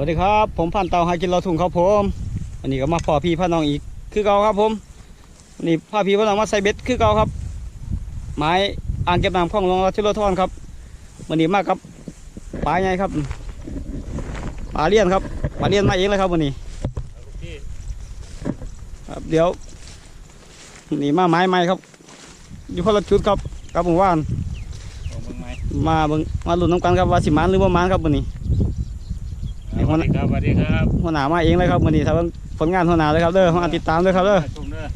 วัสดีครับ ผมพันเตาหากินเราถุงครับผมวันนี้ก็มาพ่อพี่พ่อน้องอีกคือเก่าครับผมวันนี้พ่อพี่พ่อน้องมาใส่เบ็ดคือเก่าครับ ไม้อ่างเก็บน้ำของหลวงราชโลทอนครับวันนี้มากับปลาใหญ่ครับปลาเลี้ยนครับปลาเลี้ยนมาเองเลยครับวันนี้ครับเดี๋ยวนี่มาไม้ใหม่ครับ อยู่คนละชุดครับกับหมู่บ้านของมึงไหมมาเบิ่งมาลุ้นน้ำกันครับว่าสิมานหรือว่ามานครับวันนี้ สวัสดีครับสวัสดีครับหัวหน้ามาเองเลยครับวันนี้ทำผลงานหัวหน้าเลยครับเด้อมาติดตามด้วยครับเด้อชมเด้อ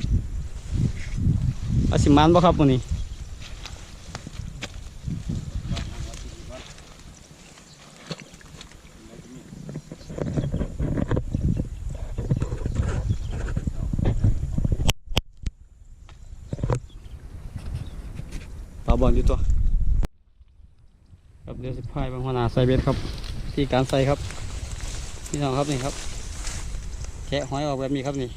ว่าสิมานบ่ครับวันนี้ปลาบอลอยู่ตัวครับเดี๋ยวสิพายบางหัวหน้าใส่เบ็ดครับ ที่การใส่ครับ พี่น้องครับนี่ครับ แกะหอยออกแบบนี้ครับนี่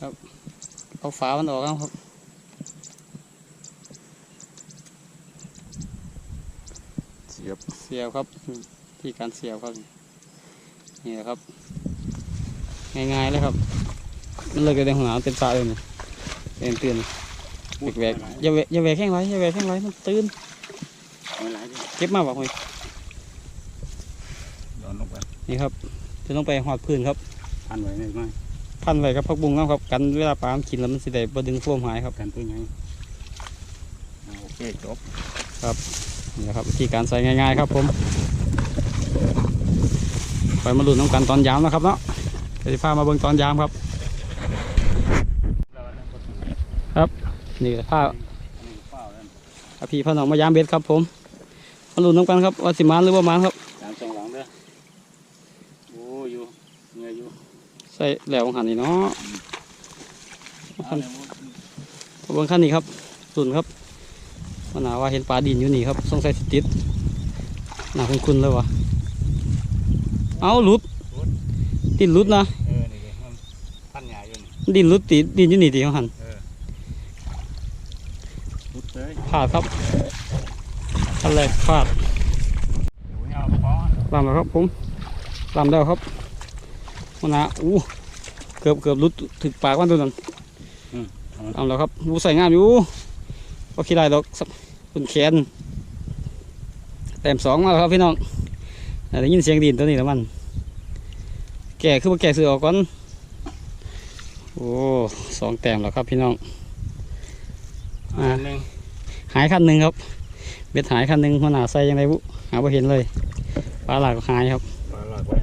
ครับ เอาฝามันออกครับเสียบเสียบครับ ที่การเสียบครับนี่แหละครับ ง่ายๆเลยครับมันเลยก็ได้หัวหนาวเต็มตาเลยนี่เป็นตื่นแหวกๆอย่าแหวกอย่าแหวกแข้งไรอย่าแหวกแข้งไรมันตื่นไม่หลายดิเก็บมาบอกเลยโด นลงไปนี่ครับจะต้องไปหอดพื้นครับพันไว้หน่อยไหมพันไว้ครับพักบุ้งน้ำครับกันเวลาปลามันกินแล้วมันสิได้บ่ดึงท่วมหายครับกันตัวใหญ่อ่าโอเคจบนี่แหละครับวิธีการใส่ง่ายๆครับผมไปมาลุ้นน้ำกันตอนยามนะครับเนาะเดี๋ยวจะพามาเบิ่งตอนยามครับนี่ก็พาเปล่าแล้วพาพี่พ่อน้องมายามเบ็ดครับผมมาลุ้นน้ำกันครับว่าสิมานหรือว่ามานครับ สามสองหลังเด้อโอ้อยู่เงยอยู่ ใส่แหลวของหันนี่เนาะเอาเนี่ยมึงเบิ่งขั้นนี้ครับลุ้นครับมันหนาว่าเห็นปลาดินอยู่นี่ครับสงสัยสิติดหนาคุ้นๆเลยวะเอาหลุดติดหลุดนะเออนี่ดิมันพันใหญ่อยู่นี่ดินหลุดติดดินอยู่นี่ติของหันพุดเลยพลาดครับขั้นแรกพลาดเดี๋ยวเอากระป๋องลำแล้วครับผมลำแล้วครับมันนะอู้เกือบเกือบหลุดถึกปากมันตัวนั้นลำแล้วครับอู้ใส่งามอยู่ก็ขี้ได้ดอกสักคุณแขนแต้มสองมาแล้วครับพี่น้องอ่าได้ยินเสียงดินตัวนี้แล้วมัน แก่คือว่าแก่เสือออกก่อนโอ้สองแต้มแล้วครับพี่น้องอันหนึ่งหายคันหนึ่งครับเบ็ดหายคันหนึ่งหัวหน้าใส่ยังไงบุหาไ่เห็นเลยปลาหลากก็หายครับ ปลาหลอดไว้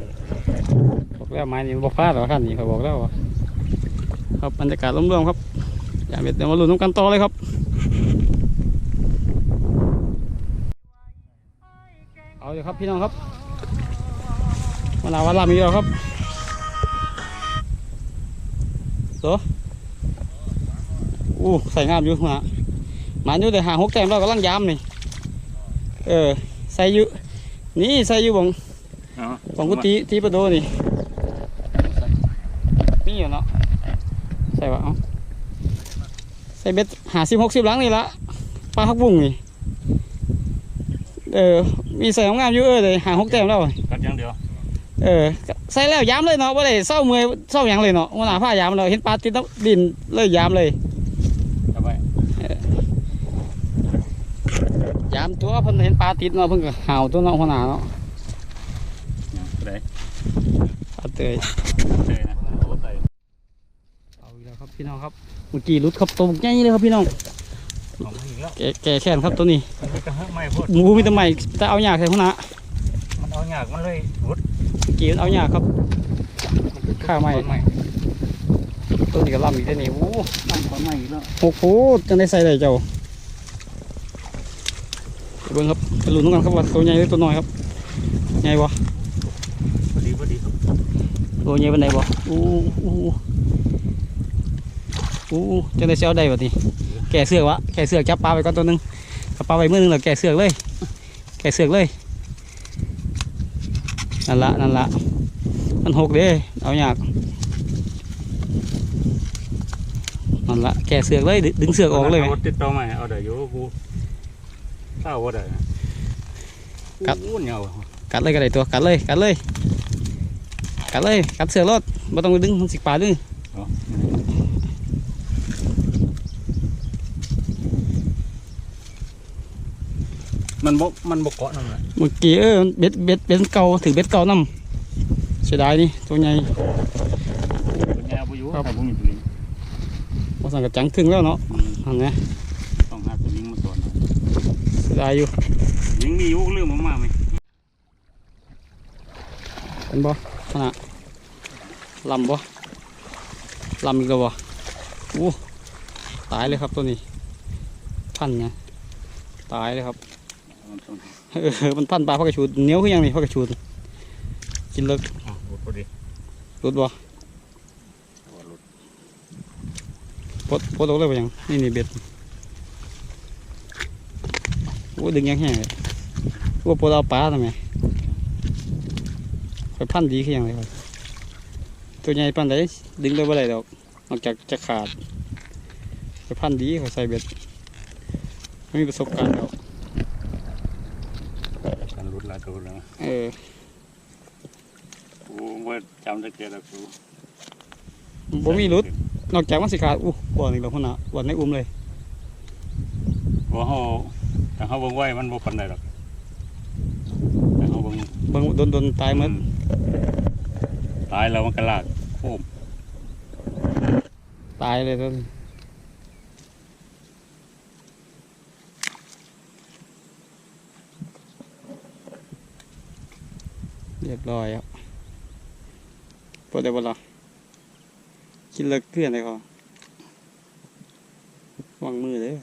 บอก แล้วไม้นี่บอกพลาดหรอกคันนี้เขาบอกแล้วครับบรรยากาศร่มๆครับอย่าเบ็ดเดี๋ยวมาลุ้นน้ำกันต่อเลยครับเอาเลยครับพี่น้องครับหัวหน้าวันลามีแล้วครับโตอู้ใส่งามอยู่หัวหน้าหมันอยู่แต่หาหกแต้มเรากำลังยามนี่เออใส่อยู่นี่ใส่อยู่บงเอาของกุฏิที่ประตูนี่มีอยู่เนาะใส่ว่าเอาใส่เบ็ดหาสิบหกสิบหลังนี่ละปลาฮักบุ้งนี่เออ มีใส่ของงามอยู่เออเลยหาหกแต้มแล้วกัดอย่างเดียวเออใส่แล้วยามเลยเนาะว่าได้เศร้าเมื่อยเศร้าหยังเลยเนาะวันหน้าผ้ายามเราเห็นปลาติดน้ำดินเลยยามเลยเอาไว้ยามตัวเพิ่นเห็นปลาติดเนาะเพิ่นก็ห่าวตัวเนาะหัวหน้าเนาะเนี่ยได้ปลาเตยเจอนะโอ้ใส่ เอาอีกแล้วครับ พี่น้องครับเมื่อกี้รุดครับตัวใหญ่เลยครับพี่น้องของมันอีกแล้วแกแกแค้นครับตัวนี้มันก็ไม่พูดหมูมีแต่ใหม่แต่เอาหยากใส่หัวหน้ามันเอาหยากมันเลยรุดเมื่อกี้มันเอาหยากครับ ข้าใหม่ใหม่ ตัวนี้ก็ล่ำอีกได้นี่โอ้มันของใหม่อีกแล้วโหโหจังได้ใส่ได้เจ้าไปเบิ่งครับไปลุ้นกันครับว่าตัวใหญ่หรือตัวน้อยครับใหญ่บ่พอดีพอดีตัวใหญ่ปานใดบ่อู้อู้ อู้อู้จังได้เสียวได้บ่นี่แก่เสือกวะแก่เสือกจับปลาไปก่อนตัวหนึงจับปลาไปมือหนึงแล้วแก่เสือกเลย แก่เสือกเลยนั่นละนั่นละมันหกเด้เอาหยากนั่นละแก่เสือกเลยดึดึงเสือกออกเลยไหมาติดต่อมาเอาเดี๋ยวอยู่กูเศร้าว่าเดี๋ยวอกัดอู้เหนียวกัดเลยกัดเลยตัวกัดเลยกัดเลยกัดเลยกัดเสือรถไม่ต้องไปดึงมันสิปลาดึง มันบ่มันบ่เกาะนั่นแหละเมื่อกี้เออเบ็ดเบ็ดเบ็ดเก่าถือเบ็ดเก่านำเสียดายนี่ตัวใหญ่เป็นไงบ่อยู่ครับถ้าบ่มีตัวนี้พอสั่งกับจังถึงแล้วเนาะอืมอันนี้ต้องหาตัวลิงมาสอนเสียดายอยู่ลิงมีอยู่เรื่องมากๆไหมเป็นบ่ขนาดลำบ่ลำอีกแล้วบ่อู้ตายเลยครับตัวนี้พันไงตายเลยครับมันต้อง เออมันพันปลาพักกระชูดเหนียวขึ้นยังนี่พักกระชูดกินเลิกอะบ่พอดีรุดบ่บ่หลุดปลดปลดออกเลยบ่ยังนี่นี่เบ็ดโอ้ดึงยังแห้งเลยว่าปลดเอาปลาทำไมคอยพันดีขึ้นยังเลยครับตัวใหญ่ปันไดดึงได้บ่ได้ดอกนอกจากจะขาดคอยพันดีคอยใส่เบ็ดไม่มีประสบการณ์แล้วกันห ลุดหลายตัวแล้วเออกูบ่จำได้แค่ละกูบ่มีรุดนอกจากมันสิขาดอู้บ่นี่เราพุ่นน่ะบ่ในอุ้มเลยบ่เฮาถ้าเฮาเบิ่งไว้มันบ่ปานใดหรอกแต่เฮาเบิ่งเบิ่งโดนโดนตายหมดตายแล้วมันก็ลากโอ้มตายเลยต้น เรียบร้อยครับปวดได้บ่ล่ะกินเลิกเพื่อนเลยเขาวางมือเลย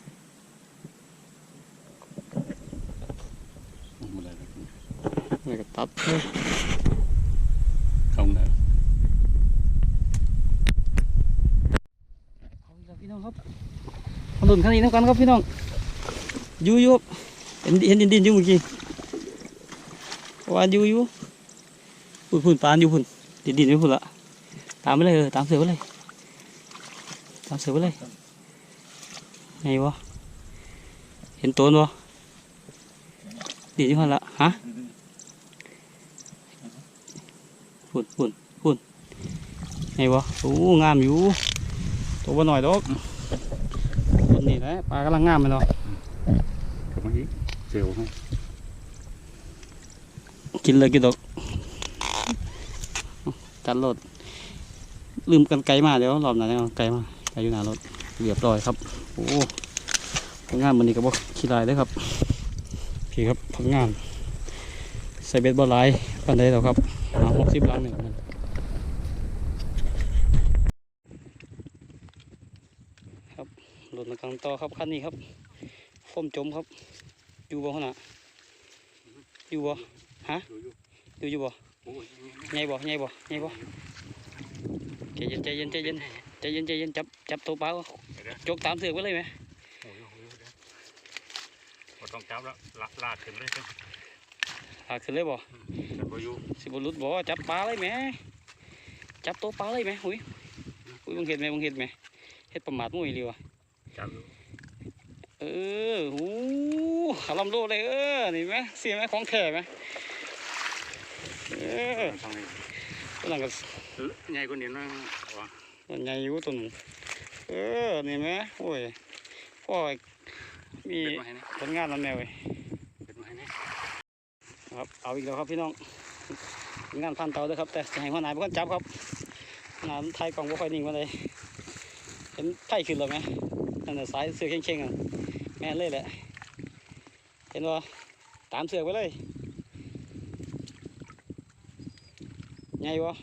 บ่ได้หรอกแล้วก็ตัดเลยเข้าได้เอาอีกแล้วพี่น้องครับมาดุนขั้นนี้น้ำกันครับพี่น้องอยู่อยู่ครับเห็นเห็นดินดินอยู่เมื่อกี้ว่าอยู่อยู่ พุ่นพุ่นปานอยู่พุ่นดินดินอยู่พุ่นละตามไปเลยเออตามเสือไปเลยตามเสือไปเลยไงวะเห็นตัวบ่ดินอยู่พุ่นละฮะพุ่นพุ่นพุ่นไงวะโอ้งามอยู่ตัวบ่หน่อยดอกต้นนี้แหละปลากำลังงามเลยเนาะกลับมาอีกเจียวให้กินเลยกินดอก จัดรถลืมกันไกลมาเดี๋ยวรอบหน้าเอาไกลมาไกลอยู่หน้ารถเรียบร้อยครับ โอ้ผลงานมันนี้ก็บอกขี้ลายเลยครับพี่ครับผลงานใส่เบ็ดบอลไลายปันได้แล้วครับเอาหกสิบล้านหนึ่งครับรถมากลังต่อครับคันนี้ครับฟมจมครับ อยู่บ่ขนาดอยู่บ่ดูอยู่อยู่บ่ ใหญ่บ่ใหญ่บ่ใหญ่บ่ใจเย็นใจเย็นใจเย็นใจเย็นใจเย็นจับจับตัวปลาจกตามเสือกไว้เลยไหมโอ้ยโอ้ยเดี๋ยวบ่ต้องจับแล้วลากลาขึ้นเลยขึ้นหาขึ้นเลยบ่แต่บ่อยู่สิบลุดบ่จับปลาเลยไหมจับตัวปลาเลยไหมหุยหุยมึงเห็นไหมมึงเห็นไหมเฮ็ดประมาทมุ้ยดีวะจับเออหูขาลำโลเลยเออนี่ไหมเสียไหมของแท้ไหม ออทางนี้ตัวนั้นก็เออใหญ่กว่านี้นะว่าตัวใหญ่อยู่ตัวนึงเออนี่ไหมโอ้ยพ่อมีเป็นมาให้นะผลงานแล้วแม่เว้ยเป็นมาให้นะครับเอาอีกแล้วครับพี่น้องงานพันเตาด้วยครับ แต่จะให้หัวหน้าเป็นคนจับครับน้าไทยกล่องบ่ค่อยนิ่งมาเลยเห็นไผ่ขึ้นแล้วไหมนั่นน่ะสายเสือเข่งๆอะแม่นเลยแหละเห็นว่าตามเสือไปเลย ไงวะ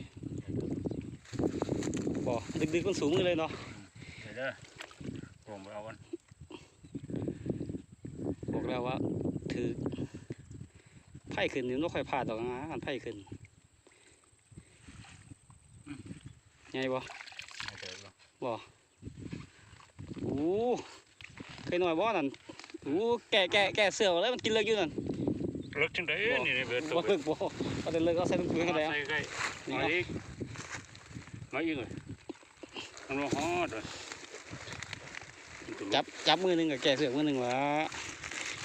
บ่ดึกๆมันสูงมือเลยเนาะเดี๋ยวเด้อผมเอาวันบอกแล้วว่าถือไผ่ขึ้นนี่มันไม่ค่อยพลาดหรอกนะอันไผ่ขึ้นไงบ่เอาเดี๋ยวเอาบ่โอ้เคยหน่อยบ่นั่นโอ้แก่แก่แก่เสือแล้วมันกินเลยอยู่นั่น เลิกจังได๋นี่เบิดตัวบ่เลิกบ่เอาแต่เลิกเอาใส่ถุงปุ๋ยให้ได้ใส่ใกล้นี่มานะอีกมาอีกเลยมันบ่ฮอดเลยจับจับมือหนึงกับแก่เสือมือหนึงวะ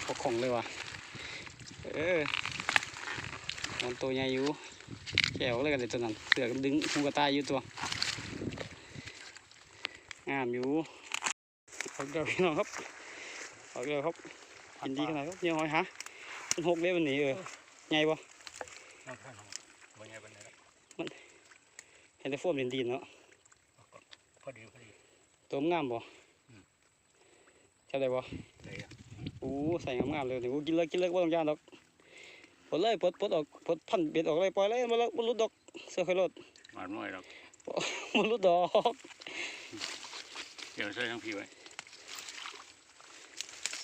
ปกของเลยว่ะเออนั้นตัวใหญ่อยู่แก้วเลยกันเลยตัวนั้นเสือกดึงหูกระต่ายอยู่ตัวงามอยู่ออกเดียวพี่น้องครับออกเดียวครับกินดีขนาดครับเนี่ยหอยฮะ มันหกเด้วันนี้เออใหญ่ปะน้ำท่านบ่ใหญ่ปานใดแล้วเห็นแต่โฟมดินดินๆเนาะพอดีพอดีตัวมันงามปะอืมจับได้ปะได้อะโอ้ใส่งามๆเลยนี่โอ้กินเลยกินเลยว่าต้องย่านดอกปลดเลยปลดปลดออกปลดพันเบ็ดออกเลยปล่อยเลยมันมันรุดดอกเสือไฟรถหวานน้อยหรอกมันรุดดอกเดี๋ยวใส่ทั้งพี่ไว้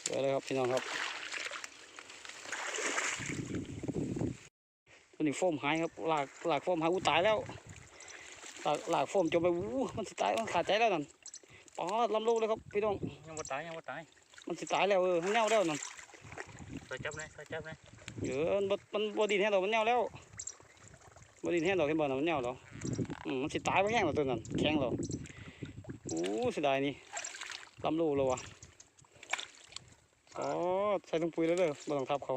สวยเลยครับพี่น้องครับตัว นี้โฟมหายครับหลากหลากโฟมหายอู้ตายแล้วหลากหลากโฟมจมไปอู้มันสิตายมันขาดใจแล้วนั่นอ๋อลำลูกเลยครับพี่น้องยังบ่ตายยังบ่ตายมันสิตายแล้วเออมันเน่าแล้วนั่นใส่จับเลยใส่จับเลยเออมันบ่มันบดินแห้งดอกมันเน่าแล้วบดินแห้งดอกเห็นบ่น่ะมันเน่าแล้วอืมมันสิตายไปแห้งแล้วตัวนั้นแข็งแล้วอู้เสียดายนี่ลำลูกเลยวะอ๋อใส่ถุงปุ๋ยแล้วเด้อบ่ต้องทับเขา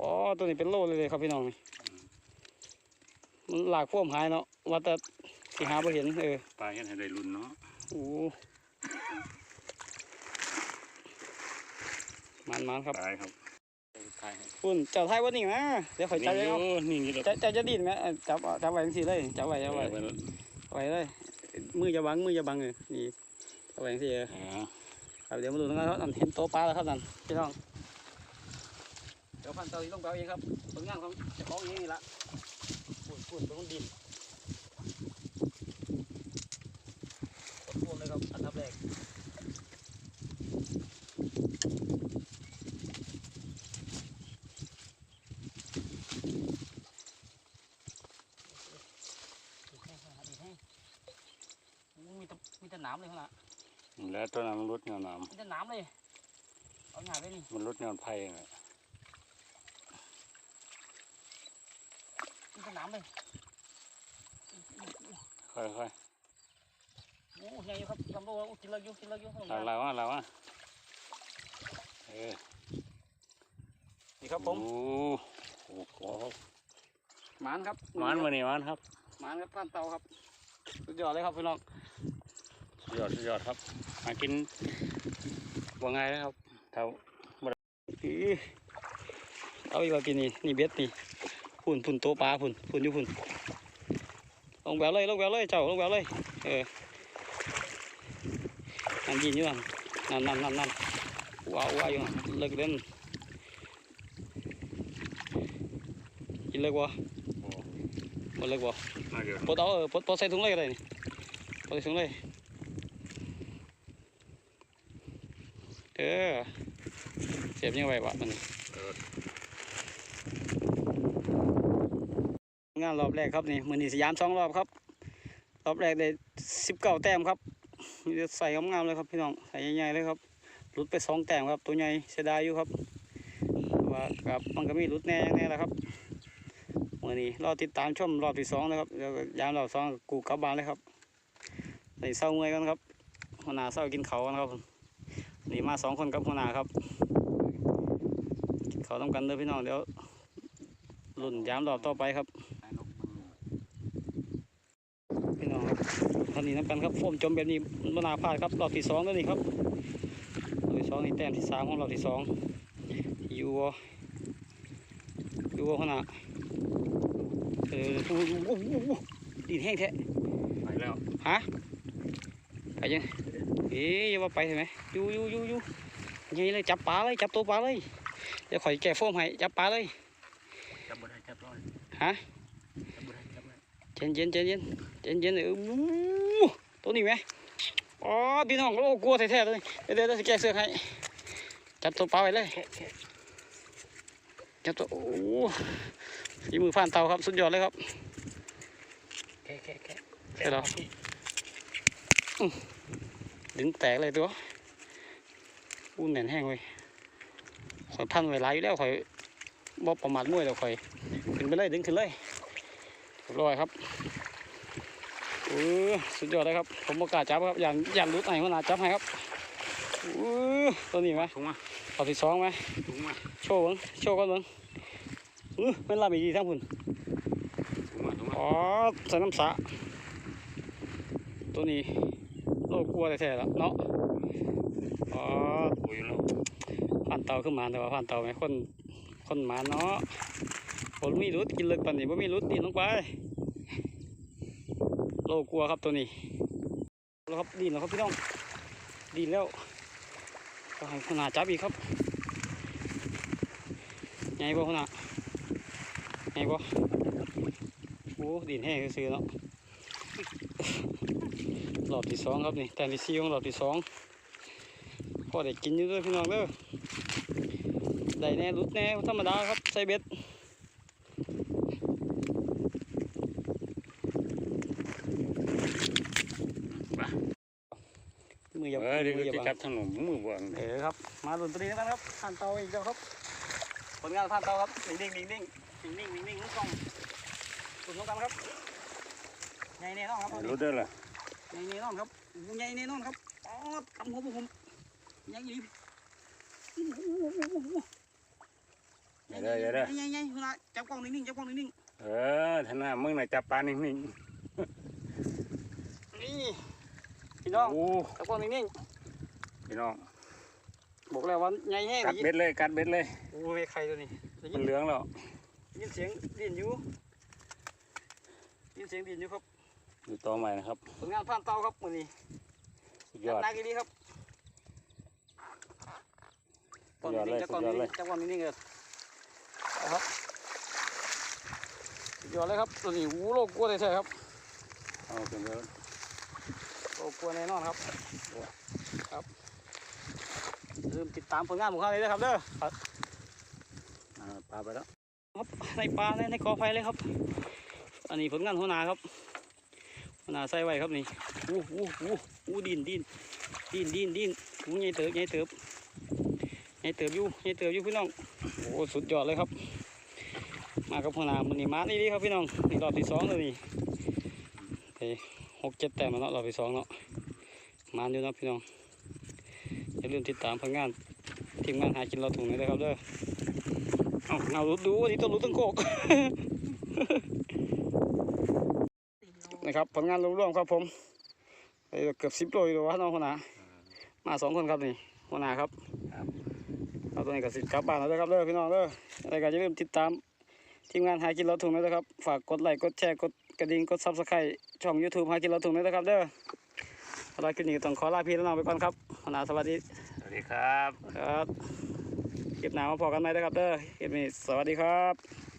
อ๋อตัวนี้เป็นโลเลยเลยครับพี่น้องนี่มันหลากพ่วมหายเนาะว่าแต่สิหาบ่เห็นเออปลาเห็นให้ได้ลุ้นเนาะโอ้มันมันครับตายครับตายคุณเจ้าไทยวันนี้นะเดี๋ยวข่อยจับนี่ยังอเอายู่นี่นี่จะจะจะดิ้นไหมเอ้ยจับเอาจับไว้จังซี่เลยจับไว้จับไว้ไว้ไว้เลยมือจะบังมือจะบังเลยนี่จับไว้จังซี่เอออ่าครับเดี๋ยวมาดูนะครับนั่นเห็นโต๊ะปลาแล้วครับนั่นพี่น้องเดี๋ ยวพันเตาที่ต้องไปเอาเองครับผลงานของเจ้าของเองนี่ละปุ่นปุ่นเป็นคนดินกดปุ่นเลยครับอันดับแรกอู้มีแต่มีแต่หนามเลยข้างหน้าแล้วตัวนั้นมันลดเงาหนามมีแต่หนามเลยเอาหนาไปนี่มันลดเงาไผ่ไงมีแต่หนาม เลยค่อยค่อยโอ้ใหญ่อยู่ครับลำโพงกินเลยอยู่กินเลยอยู่ข้างหลาลังวลาวอะลาวอะเออนี่ครับผมโอ้โหหมานครับหวานมานี่หวานครับหมานครับท่านเตาครับ สุดยอดเลยครับพี่น้องสุดยอดสุดยอดครับหากินว่าไงนะครับเท่าอื้อเอาอีกว่ากินนี่นี่เบ็ดนี่ พุ่นพุ่นโตปลาพุ่นพุ่นอยู่พุ่นลงแบวเลยลงแบวเลยเจ้าลงแบวเลย เออนั่นยินอยู่นั่นนั่นนั่นนั่นนั่นว้าวว้าวอยู่นั่นเลิกเล่นกินเลิกวะโอ้บ่เลิกวะมาเดี๋ยวปลดเอาเออปลดปลดใส่ถุงเลยก็ได้นี่ปลดใส่ถุงเลยเออเสียบยังไงวะมัน เอองารอบแรกครับนี่มือนี่สยามสองรอบครับ รอบแรกได้สิบเก้าแต้มครับมีแต่ใส่งามๆเลยครับพี่น้องใส่ใหญ่ๆเลยครับหลุดไปสองแต้มครับ ตัวใหญ่เสียดายอยู่ครับว่ากับมันก็มีหลุดแน่แน่แหละครับมือนี้รอติดตามชมรอบที่สองนะครับเดี๋ยวยามรอบสองกูกลับบ้านเลยครับในเศร้าเมื่อยกันครับหัวหน้าเศร้ากินเขากันครับนี่มาสองคนกับหัวหน้าครับเขาต้องกันเด้อพี่น้องเดี๋ยวรุ่นยามรอบต่อไปครับ ให้นกมัน พี่น้องครับตอ นนี้น้ำกันครับโฟมจมแบบนี้มันบ่นาพลาดครับรอบที่สองแล้วนี่ครับรอบที่สองนี่แต้มที่สามของรอบที่สองอยู่วะอยู่วะขนาดเออโอ้โหโอ้โหโอ้โหดินแห้งแท้ไปแล้วฮะไปยังเอ๊ยอย่าว่าไปใช่ไหมอยู่อยู่อยู่อยู่ยังเลยจับปลาเลยจับตัวปลาเลยเดี๋ยวข่อยแก้โฟมให้จับปลาเลยจับบ่ได้จับร้อยฮะจับบ่ได้จับบ่ได้เย็นเย็นเย็นเย็น เย็นเย็นเอออู้ตัวนี้ไหมอ๋อพี่น้องโอ้กลัวแท้ๆเลยเดี๋ยวเดี๋ยวเดี๋ยวสิแก้เสื้อให้จับตัวปลาไว้เลยแค่แค่จับตัวโอ้ฝีมือผ่านเตาครับสุดยอดเลยครับแค่แค่แค่ใช่เหรอดึงแตกเลยตัวอู้แน่นแห้งเว้ยข่อยพันไว้หลายอยู่แล้วข่อยบ่ประมาทมวยแล้วข่อย ขึ้นไปเลยดึงขึ้นเลยเรียบร้อยครับเออสุดยอดเลยครับ ผมประกล้าศจับครับ อย่างอย่างรุดไหนมันอาจับให้ครับเออตัวนี้ไหมถุงมาเอาที่สองไหมถุงมาโชว์เบิ่งโชว์ก่อนเบิ่งอื้อเป็นลาบอีกทีทั้งพุ่นถูกมาถูกมาอ๋อใส่น้ำสะตัวนี้โลกกลัวแท้ๆแล้วเนาะอ๋อโอ้ยแล้วผ่านเตาขึ้นมาแต่ว่าผ่านเตาไหมคนคนหมาเนาะผมมีรุดกินเลิกปันนี่ผมมีรุดดินลงไป โลกลัวครับตัวนี้แล้วครับดินแล้วครับพี่น้องดินแล้วก็ให้ขนาดจับอีกครับใหญ่บ่ขนาดใหญ่บ่โอ้ดินแห้งซื้อเนาะรอบที่สองครับนี่แต่ที่สี่ของรอบที่สองพอได้กินอยู่ด้วยพี่น้องเด้อได้แน่รุดแน่ธรรมดาครับใส่เบ็ดมืออย่า เออเดี๋ยวมืออย่าจะบังจับทางหนุ่มมือวางเออครับ มาลุ้นตัวนี้กันครับ ผ่านเตาอีกแล้วครับ ผลงานผ่านเตาครับนิ่งๆนิ่งๆนิ่งๆนิ่งๆนิ่งๆมุกกล้องลุ้นน้องกันครับใหญ่แน่นอนครับรู้ได้อล่ะใหญ่แน่นอนครับใหญ่แน่นอนครับอ๋อกำหัวพวกผมใหญ่ยี่โอ้โหโอ้โหโอ้โหอย่าได้ออย่าได้อใหญ่ใหญ่เวลาจับกล้องนิ่งๆจับกล้องนิ่งเออท่านน่ะมึงน่ะจับปลานิ่งๆนี่ พี่น้องๆโอ้จับกล้องนิ่งพี่น้องๆบอกแล้วว่าใหญ่แห้งกัดเบ็ดเลยกัดเบ็ดเลยโอ้ยใครตัวนี้ได้ยิมันนเหลืองแล้วได้ยินเสียงดินอยู่ได้ยินเสียงดินอยู่ครับอยู่ต่อใหม่นะครับผลงานผ่านเตาครับวันนี้สุดยอดนักอีดีครับกล้องสุดยอดเลยนิ่งๆจับกล้องสุดยอดเลยนิ่งๆจับกล้องนิ่งๆเลยเอาครับสุดยอดเลยครับตัวนี้วูโลกกลัวเลยใช่ครับเอาเป็นเดี๋ยว โกกลัวแน่นอนครับครับลืมติดตามผลงานของเขาเลยนะครับเด้อครับปลาไปแล้วครับในปลาในในกอไฟเลยครับ อันนี้ผลงานหัวหน้าครับหัวหน้าใส่ไว้ครับนี่อู้อู้อู้อู้ดินดินดินดินดินอู้ใหญ่เติบใหญ่เติบใหญ่เติบอยู่ใหญ่เติบอยู่พี่น้องโอ้สุดยอดเลยครับ มากับหัวหน้ามันนี่มานี่ดีครับพี่น้องนี่รอบที่สองเลยนี่ หกเจ็ดแต้มแล้วเนาะรอบที่สองเนาะมาอยู่เนาะพี่น้อง อย่าลืมติดตามผลงาน ทีมงานหากินเราถุงนี้เลยครับเด้อเอาเอาดูดูนี่ต้องรู้ต้องโคกนะครับผลงานรวมๆครับผมไปเกือบสิบโลอยู่วะน้องหัวหน้ามาสองคนครับนี่หัวหน้าครับเอาตัวนี้กับสิกลับบ้านแล้วเด้อครับเด้อพี่น้องเด้ออะไรก็อย่าลืมติดตามทีมงานหากินเราถุงด้วยนะครับ ฝากกดไลค์กดแชร์กด กระดิ่งกดซับสไครต์ช่อง YouTube หากินเราถุงด้วยนะครับเด้อสำหรับคลิปนี้ก็ต้องขอลาพี่และน้องไปก่อนครับหัวหน้าสวัสดีสวัสดีครับครับคลิปหน้ามาพอกันไหมนะครับเด้อคลิปนี้สวัสดีครับ